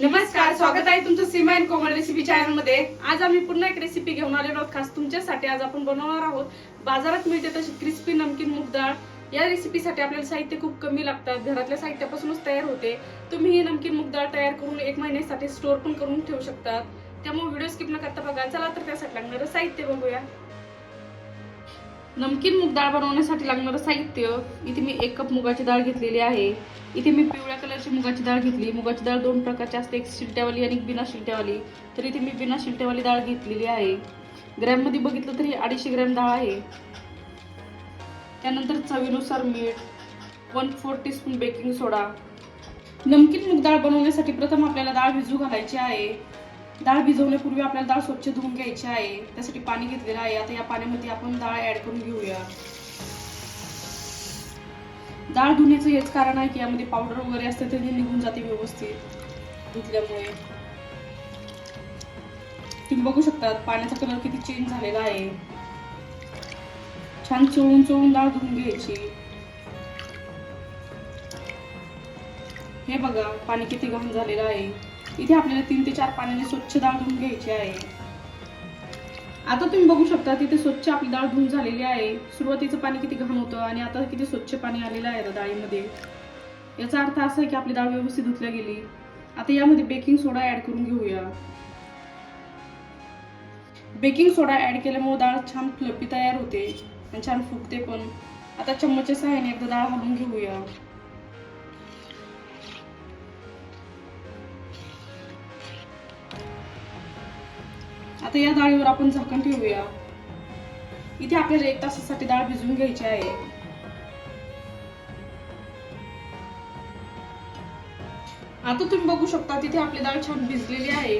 नमस्कार स्वागत आहे तुमचं सीमा अँड कोमल रेसिपी चॅनलमध्ये. आज आम्ही पुन्हा एक रेसिपी घेऊन आलेलो आहोत. खास तुमच्यासाठी आज आपण बनवणार आहोत. बाजारात मिळते तशी क्रिस्पी नमकीन मूग डाळ. या रेसिपीसाठी आपल्याला साहित्य खूप कमी लागतात. घरातल्या साहित्यापासूनच तयार होते. तुम्ही ही नमकीन मूग डाळ तयार करून एक महिन्यासाठी स्टोअर पण करून ठेवू शकतात. त्यामुळे व्हिडिओ स्किप न करता बघा. चला तर त्यासाठी लागणारं साहित्य बघूया. नमकीन मूग डाळ बनवण्यासाठी लागणारं साहित्य. इथे मी एक कप मुगाची डाळ घेतलेली आहे. इथे मी पिवळ्या कलरची मुगाची डाळ घेतली. मुगाची डाळ दोन प्रकारची असते. एक शिलट्यावाली आणि एक बिना शिलट्यावाली तर इथे मी बिना शिलट्यावाली डाळ घेतलेली आहे. ग्रॅममध्ये बघितलं तरी अडीचशे ग्रॅम डाळ आहे. त्यानंतर चवीनुसार मीठ one four teaspoon baking soda नमकीन मूग डाळ बनवण्यासाठी प्रथम आपल्याला डाळ भिजू घालायची आहे. डाळ भिजवण्यापूर्वी आपल्याला डाळ स्वच्छ धुवून घ्यायची आहे. त्यासाठी पाणी घेतलेलं आहे. आता या पाण्यामध्ये आपण डाळ ऍड करून घेऊया. डाळ धुण्याचं हेच कारण आहे की यामध्ये पावडर वगैरे असते ते निघून जाते व्यवस्थित. धुतल्यामुळे. तुम्ही बघू शकता पाण्याचा कलर किती चेंज झालेला आहे. छान चोळून चोळून डाळ धुवून घ्यायची. हे बघा पाणी किती घाण झालेलं आहे. इथे आपल्याला तीन ते चार पाण्याने स्वच्छ डाळ धुवून घ्यायची आहे. आता तुम्ही बघू शकता तिथे स्वच्छ आपली डाळ धुवून झालेली आहे. सुरुवातीचं पाणी किती घाण होतं आणि आता किती स्वच्छ पाणी आलेलं आहे आता डाळीमध्ये. याचा अर्थ असा आहे की आपली डाळ व्यवस्थित धुतल्या गेली. आता यामध्ये बेकिंग सोडा ऍड करून घेऊया. बेकिंग सोडा ऍड केल्यामुळे डाळ छान फ्लपी तयार होते आणि छान फुगते पण. आता चम्मचच्या सहाय्याने एकदा डाळ हलवून घेऊया. आता या डाळीवर आपण झाकण ठेवूया. इथे आपल्याला एक तासासाठी डाळ भिजवून घ्यायची आहे. आता तुम्ही बघू शकता तिथे आपली डाळ छान भिजलेली आहे.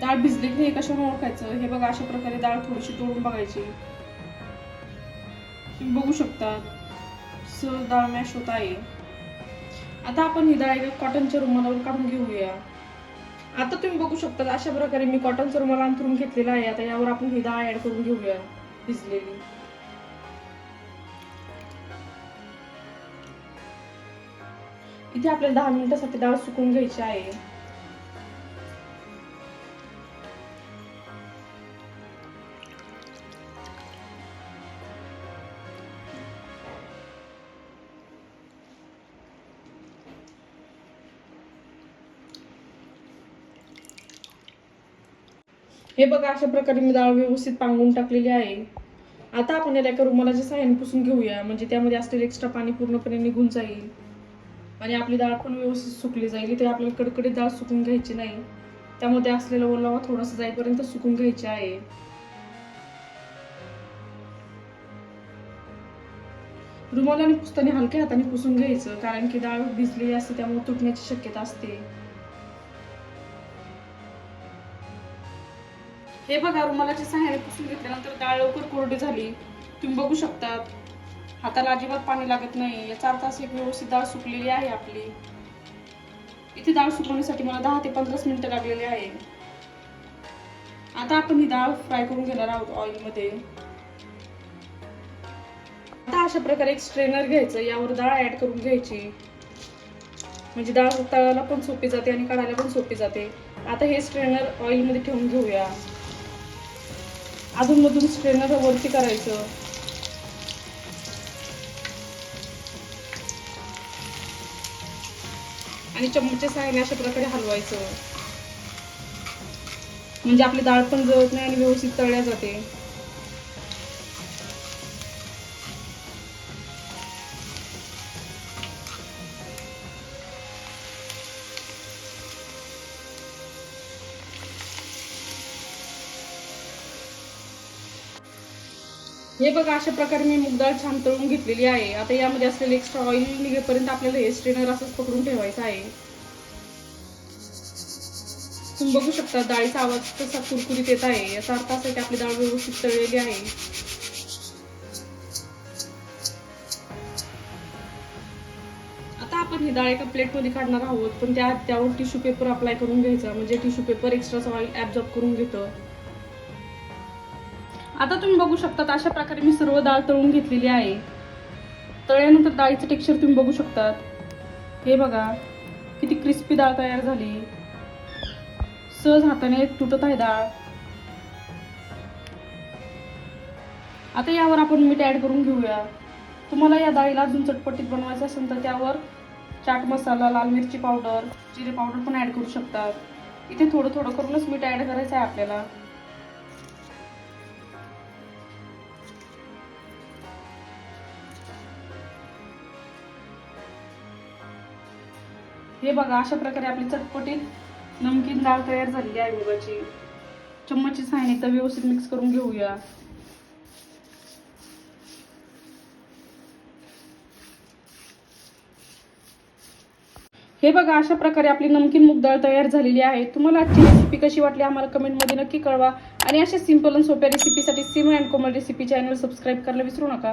डाळ भिजली की हे कशाने ओळखायचं? हे बघा अशा प्रकारे डाळ थोडीशी तोडून बघायची. तुम्ही बघू शकता सहज डाळ मॅश होत आहे. आता आपण ही डाळ एका कॉटनच्या रुमालावर काढून घेऊया. आता तुम्ही बघू शकता अशा प्रकारे मी कॉटनचा रुमाल अंथरून घेतलेला आहे. आता यावर आपण ही डाळ ऍड करून घेऊया भिजलेली. इथे आपल्याला दहा मिनिटासाठी डाळ सुकून घ्यायची आहे. हे बघा अशा प्रकारे मी डाळ व्यवस्थित पांगून टाकलेली आहे. आता आपण याला एका रुमालाच्या सहाय्याने पुसून घेऊया. म्हणजे त्यामध्ये असलेलं एक्स्ट्रा पाणी पूर्णपणे निघून जाईल. आणि आपली डाळ पण व्यवस्थित सुकली जाईल. इथे आपल्याला कडकडीत डाळ सुकून घ्यायची नाही. त्यामध्ये असलेला ओलावा थोडासा जाईपर्यंत सुकून घ्यायचे आहे. रुमालाने पुसताना हलक्या हाताने पुसून घ्यायचं कारण की डाळ भिजलेली असते त्यामुळे तुटण्याची शक्यता असते. हे बघा रुमालाच्या सहाय्याने पुसून घेतल्यानंतर डाळ लवकर कोरडी झाली. तुम्ही बघू शकतात. हाताला अजिबात पाणी लागत नाही. याचा अर्थ असा की व्यवस्थित डाळ सुकलेली आहे आपली. इथे डाळ सुकवण्यासाठी मला दहा ते पंधराच मिनिटं लागलेली आहे. आता आपण ही डाळ फ्राय करून घेणार आहोत ऑइलमध्ये. आता अशा प्रकारे एक स्ट्रेनर घ्यायचं. यावर डाळ ऍड करून घ्यायची. म्हणजे डाळ तळायला पण सोपी जाते आणि काढायला पण सोपी जाते. आता हे स्ट्रेनर ऑइलमध्ये ठेवून घेऊया. अधूनमधून स्ट्रेनर वरती करायचं. आणि चम्मचच्या साहाय्याने अशा प्रकारे हलवायचं. म्हणजे आपली डाळ पण जळत नाही आणि व्यवस्थित तळल्या जाते. हे बघा अशा प्रकारे मी मूग डाळ छान तळून घेतलेली आहे. आता यामध्ये असलेले एक्स्ट्रा ऑइल निघेपर्यंत आपल्याला हे स्ट्रेनर असंच पकडून ठेवायचं आहे. तुम्ही बघू शकता डाळीचा आवाज कसा कुरकुरीत येत आहे. याचा अर्थ असा की आपली डाळ व्यवस्थित तळलेली आहे. आता आपण ही डाळ एका प्लेटमध्ये काढणार आहोत पण त्या त्यावर टिश्यू पेपर अप्लाय करून घ्यायचा. म्हणजे tissue paper extra oil absorb करून घेतं. आता तुम्ही बघू शकता अशा प्रकारे मी सर्व डाळ तळून घेतलेली आहे. तळल्यानंतर डाळीचं टेक्स्चर तुम्ही बघू शकतात. हे बघा किती क्रिस्पी डाळ तयार झाली. सहज हाताने तुटत आहे डाळ आता यावर आपण मीठ ऍड करून घेऊया. तुम्हाला या डाळीला अजून चटपटीत बनवायचं असेल तर त्यावर चाट मसाला लाल मिरची पावडर जिरे पावडर पण ऍड करू शकतात. इथे थोडं थोडं करूनच मीठ ऍड करायचं आहे आपल्याला. हे बघा अशा प्रकारे आपली चटपटीत नमकीन डाळ तयार झालेली आहे मुगाची चम्मचची साहाय्याने तर व्यवस्थित मिक्स करून घेऊया. हे बघा अशा प्रकारे आपली नमकीन मूग दाळ तयार झालेली आहे. तुम्हाला आजची रेसिपी कशी वाटली आम्हाला कमेंटमध्ये नक्की कळवा. आणि अशा सिंपल आणि सोप्या रेसिपीसाठी Sim and Komal recipe channel subscribe करायला विसरू नका.